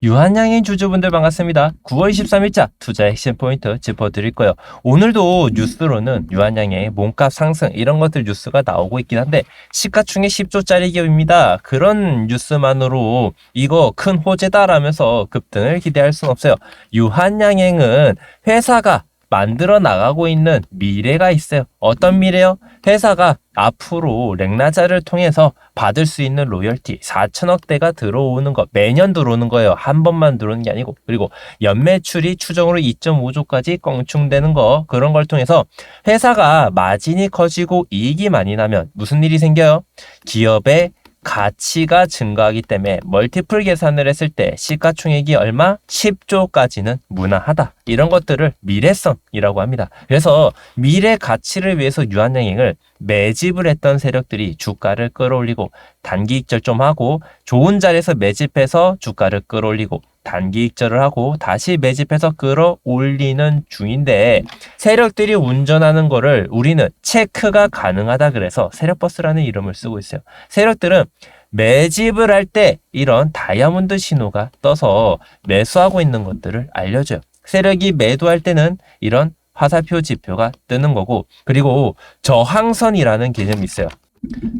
유한양인 주주분들 반갑습니다. 9월 23일자 투자 핵심 포인트 짚어드릴 거예요. 오늘도 뉴스로는 유한양의 몸값 상승 이런 것들 뉴스가 나오고 있긴 한데 시가총액 10조짜리 기업입니다. 그런 뉴스만으로 이거 큰 호재다라면서 급등을 기대할 수는 없어요. 유한양행은 회사가 만들어 나가고 있는 미래가 있어요. 어떤 미래요? 회사가 앞으로 렉나자를 통해서 받을 수 있는 로열티 4천억 대가 들어오는 거 매년 들어오는 거예요. 한 번만 들어오는 게 아니고 그리고 연매출이 추정으로 2.5조까지 껑충되는 거 그런 걸 통해서 회사가 마진이 커지고 이익이 많이 나면 무슨 일이 생겨요? 기업의 가치가 증가하기 때문에 멀티플 계산을 했을 때 시가총액이 얼마? 10조까지는 무난하다. 이런 것들을 미래성이라고 합니다. 그래서 미래 가치를 위해서 유한양행을 매집을 했던 세력들이 주가를 끌어올리고 단기 익절 좀 하고 좋은 자리에서 매집해서 주가를 끌어올리고 단기 익절을 하고 다시 매집해서 끌어올리는 중인데 세력들이 운전하는 거를 우리는 체크가 가능하다 그래서 세력버스라는 이름을 쓰고 있어요. 세력들은 매집을 할 때 이런 다이아몬드 신호가 떠서 매수하고 있는 것들을 알려줘요. 세력이 매도할 때는 이런 화살표 지표가 뜨는 거고 그리고 저항선이라는 개념이 있어요.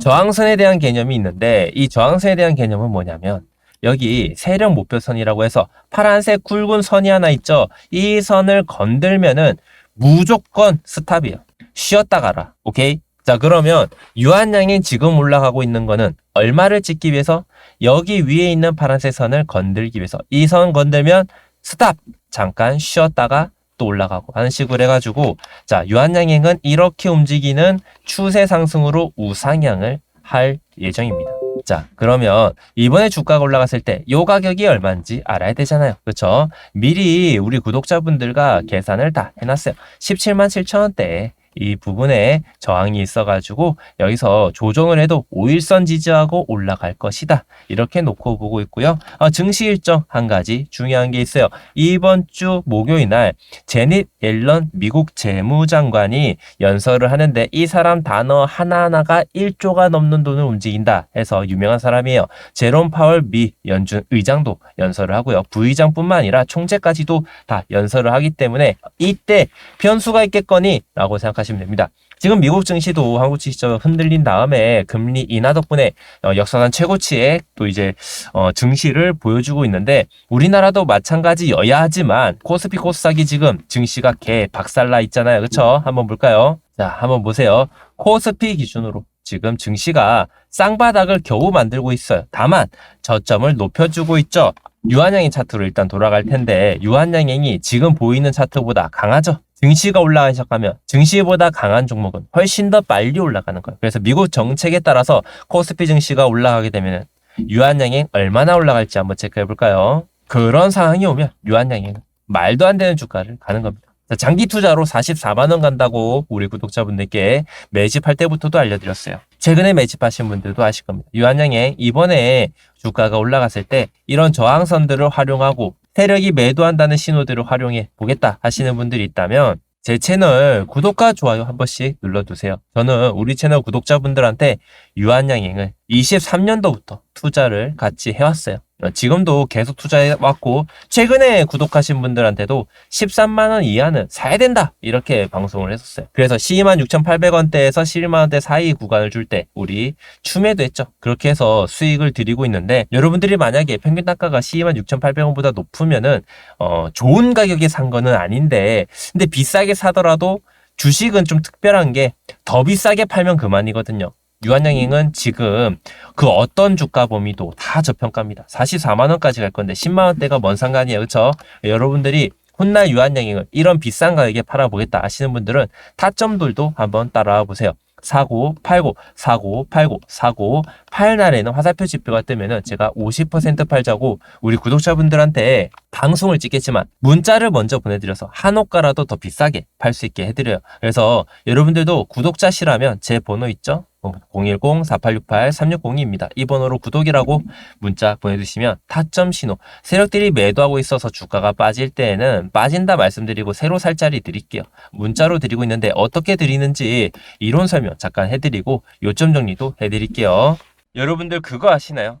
저항선에 대한 개념이 있는데 이 저항선에 대한 개념은 뭐냐면 여기 세력 목표선이라고 해서 파란색 굵은 선이 하나 있죠. 이 선을 건들면은 무조건 스탑이에요. 쉬었다 가라. 오케이? 자, 그러면 유한양이 지금 올라가고 있는 거는 얼마를 찍기 위해서 여기 위에 있는 파란색 선을 건들기 위해서 이 선 건들면 스탑! 잠깐 쉬었다가 또 올라가고 하는 식으로 해가지고 자, 유한양행은 이렇게 움직이는 추세 상승으로 우상향을 할 예정입니다. 자, 그러면 이번에 주가가 올라갔을 때 요 가격이 얼마인지 알아야 되잖아요. 그렇죠? 미리 우리 구독자분들과 계산을 다 해놨어요. 17만 7천 원대 이 부분에 저항이 있어가지고 여기서 조정을 해도 5일선 지지하고 올라갈 것이다. 이렇게 놓고 보고 있고요. 어, 증시 일정 한 가지 중요한 게 있어요. 이번 주 목요일 날 제닛 옐런 미국 재무장관이 연설을 하는데 이 사람 단어 하나하나가 1조가 넘는 돈을 움직인다 해서 유명한 사람이에요. 제롬 파월 미 연준 의장도 연설을 하고요. 부의장뿐만 아니라 총재까지도 다 연설을 하기 때문에 이때 변수가 있겠거니 라고 생각하시면 됩니다. 지금 미국 증시도 한국 증시처럼 흔들린 다음에 금리 인하 덕분에 어, 역사상 최고치의 또 이제 어, 증시를 보여주고 있는데 우리나라도 마찬가지여야 하지만 코스피 코스닥이 지금 증시가 개 박살나 있잖아요. 그렇죠? 한번 볼까요? 자, 한번 보세요. 코스피 기준으로 지금 증시가 쌍바닥을 겨우 만들고 있어요. 다만 저점을 높여주고 있죠. 유한양행 차트로 일단 돌아갈 텐데 유한양행이 지금 보이는 차트보다 강하죠. 증시가 올라가기 시작하면 증시보다 강한 종목은 훨씬 더 빨리 올라가는 거예요. 그래서 미국 정책에 따라서 코스피 증시가 올라가게 되면 유한양행 얼마나 올라갈지 한번 체크해 볼까요? 그런 상황이 오면 유한양행 말도 안 되는 주가를 가는 겁니다. 자, 장기 투자로 44만 원 간다고 우리 구독자분들께 매집할 때부터도 알려드렸어요. 최근에 매집하신 분들도 아실 겁니다. 유한양행 이번에 주가가 올라갔을 때 이런 저항선들을 활용하고 세력이 매도한다는 신호들을 활용해 보겠다 하시는 분들이 있다면 제 채널 구독과 좋아요 한 번씩 눌러두세요. 저는 우리 채널 구독자분들한테 유한양행을 23년도부터 투자를 같이 해왔어어요 지금도 계속 투자해왔고 최근에 구독하신 분들한테도 13만원 이하는 사야 된다 이렇게 방송을 했었어요. 그래서 12만 6,800원대에서 11만원대 사이 구간을 줄 때 우리 추매도 했죠. 그렇게 해서 수익을 드리고 있는데 여러분들이 만약에 평균 단가가 12만 6,800원보다 높으면은 어, 좋은 가격에 산 거는 아닌데 근데 비싸게 사더라도 주식은 좀 특별한 게 더 비싸게 팔면 그만이거든요. 유한양행은 지금 그 어떤 주가 범위도 다 저평가입니다. 44만 원까지 갈 건데 10만 원대가 뭔 상관이에요. 그렇죠? 여러분들이 훗날 유한양행을 이런 비싼 가격에 팔아보겠다 하시는 분들은 타점들도 한번 따라와 보세요. 사고, 팔고, 사고, 팔고, 사고, 팔 날에는 화살표 지표가 뜨면은 제가 50% 팔자고 우리 구독자분들한테 방송을 찍겠지만 문자를 먼저 보내드려서 한 호가라도 더 비싸게 팔 수 있게 해드려요. 그래서 여러분들도 구독자시라면 제 번호 있죠? 010-4868-360입니다. 이 번호로 구독이라고 문자 보내주시면 타점 신호 세력들이 매도하고 있어서 주가가 빠질 때에는 빠진다 말씀드리고 새로 살 자리 드릴게요. 문자로 드리고 있는데 어떻게 드리는지 이론 설명 잠깐 해드리고 요점 정리도 해드릴게요. 여러분들 그거 아시나요?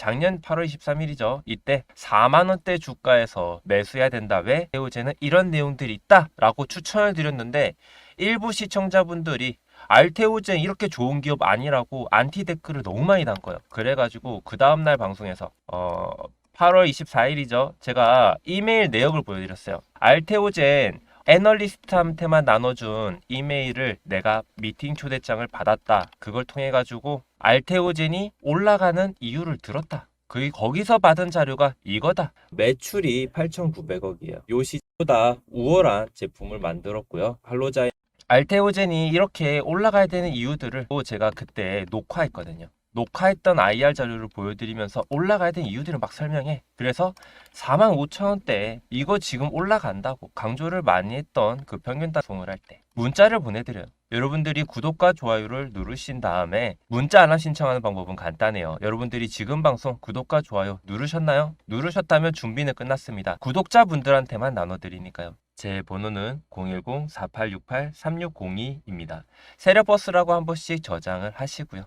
작년 8월 23일이죠. 이때 4만 원대 주가에서 매수해야 된다. 왜? 알테오젠은 이런 내용들이 있다라고 추천을 드렸는데 일부 시청자분들이 알테오젠 이렇게 좋은 기업 아니라고 안티 댓글을 너무 많이 단 거예요. 그래가지고 그 다음날 방송에서 어 8월 24일이죠. 제가 이메일 내역을 보여드렸어요. 알테오젠 애널리스트한테만 나눠준 이메일을 내가 미팅 초대장을 받았다. 그걸 통해 가지고 알테오젠이 올라가는 이유를 들었다. 그 거기서 받은 자료가 이거다. 매출이 8,900억이에요. 요 시보다 우월한 제품을 만들었고요. 할로자인 알테오젠이 이렇게 올라가야 되는 이유들을 또 제가 그때 녹화했거든요. 녹화했던 IR 자료를 보여드리면서 올라가야 되는 이유들을 막 설명해. 그래서 4만 5천 원대 이거 지금 올라간다고 강조를 많이 했던 그 평균 단송을 할 때 문자를 보내드려요. 여러분들이 구독과 좋아요를 누르신 다음에 문자 알람 신청하는 방법은 간단해요. 여러분들이 지금 방송 구독과 좋아요 누르셨나요? 누르셨다면 준비는 끝났습니다. 구독자분들한테만 나눠드리니까요. 제 번호는 010-4868-3602입니다. 세력버스라고 한 번씩 저장을 하시고요.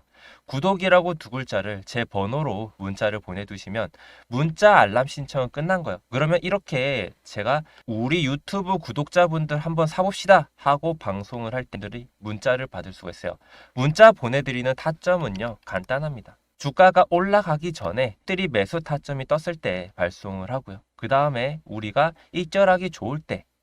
구독이라고 두 글자를 제 번호로 문자를 보내두시면 문자 알람 신청은 끝난 거예요. 그러면 이렇게 제가 우리 유튜브 구독자분들 한번 사봅시다 하고 방송을 할 때들이 문자를 받을 수가 있어요. 문자 보내드리는 타점은요 간단합니다. 주가가 올라가기 전에 들이 매수 타점이 떴을 때 발송을 하고요. 그 다음에 우리가 일절하기 좋을 때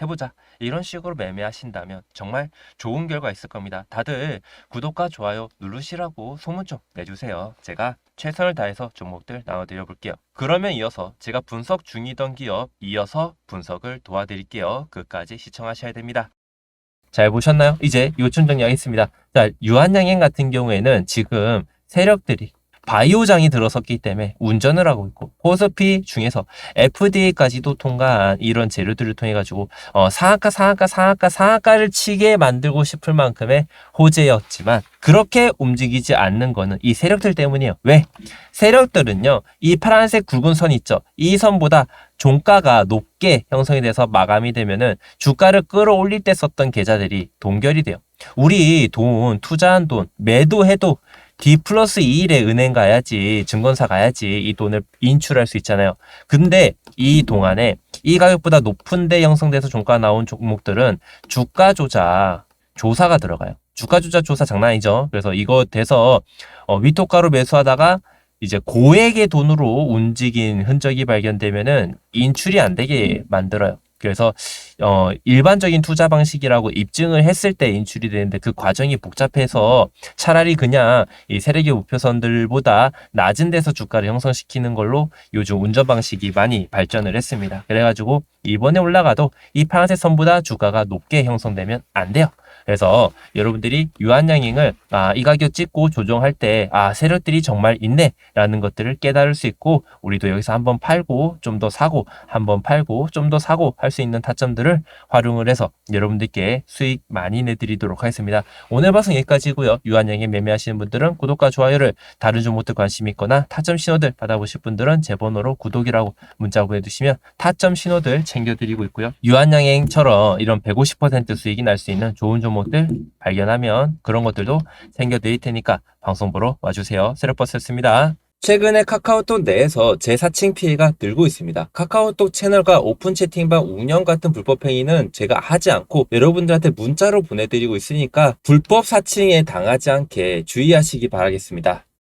해보자. 이런 식으로 매매하신다면 정말 좋은 결과 있을 겁니다. 다들 구독과 좋아요 누르시라고 소문 좀 내주세요. 제가 최선을 다해서 종목들 나눠드려 볼게요. 그러면 이어서 제가 분석 중이던 기업 이어서 분석을 도와드릴게요. 끝까지 시청하셔야 됩니다. 잘 보셨나요? 이제 요점 정리하겠습니다. 자, 유한양행 같은 경우에는 지금 세력들이 바이오장이 들어섰기 때문에 운전을 하고 있고 코스피 중에서 FDA까지도 통과한 이런 재료들을 통해 가지고 어, 상한가 상한가 상한가 상한가를 치게 만들고 싶을 만큼의 호재였지만 그렇게 움직이지 않는 거는 이 세력들 때문이에요. 왜? 세력들은요. 이 파란색 굵은 선 있죠. 이 선보다 종가가 높게 형성이 돼서 마감이 되면은 주가를 끌어올릴 때 썼던 계좌들이 동결이 돼요. 우리 돈 투자한 돈 매도해도 D 플러스 2일에 은행 가야지 증권사 가야지 이 돈을 인출할 수 있잖아요. 근데 이 동안에 이 가격보다 높은데 형성돼서 종가 나온 종목들은 주가 조작 조사가 들어가요. 주가 조작 조사 장난 아니죠. 그래서 이거 돼서 어, 위토가로 매수하다가 이제 고액의 돈으로 움직인 흔적이 발견되면은 인출이 안 되게 만들어요. 그래서 어 일반적인 투자 방식이라고 입증을 했을 때 인출이 되는데 그 과정이 복잡해서 차라리 그냥 이 세력의 우표선들보다 낮은 데서 주가를 형성시키는 걸로 요즘 운전 방식이 많이 발전을 했습니다. 그래가지고 이번에 올라가도 이 파란색 선보다 주가가 높게 형성되면 안 돼요. 그래서 여러분들이 유한양행을 아, 이 가격 찍고 조정할 때 아, 세력들이 정말 있네 라는 것들을 깨달을 수 있고 우리도 여기서 한번 팔고 좀 더 사고 한번 팔고 좀 더 사고 할 수 있는 타점들을 활용을 해서 여러분들께 수익 많이 내드리도록 하겠습니다. 오늘 방송 여기까지고요. 유한양행 매매하시는 분들은 구독과 좋아요를 다른 종목들 관심 있거나 타점 신호들 받아보실 분들은 제 번호로 구독이라고 문자 보내주시면 타점 신호들 챙겨드리고 있고요. 유한양행처럼 이런 150% 수익이 날 수 있는 좋은 종목 들 발견하면 그런 것들도 챙겨드릴 테니까 방송 보러 와주세요. 세력버스였습니다. 최근에 카카오톡 내에서 재사칭 피해가 늘고 있습니다. 카카오톡 채널과 오픈 채팅방 운영 같은 불법 행위는 제가 하지 않고 여러분들한테 문자로 보내드리고 있으니까 불법 사칭에 당하지 않게 주의하시기 바라겠습니다.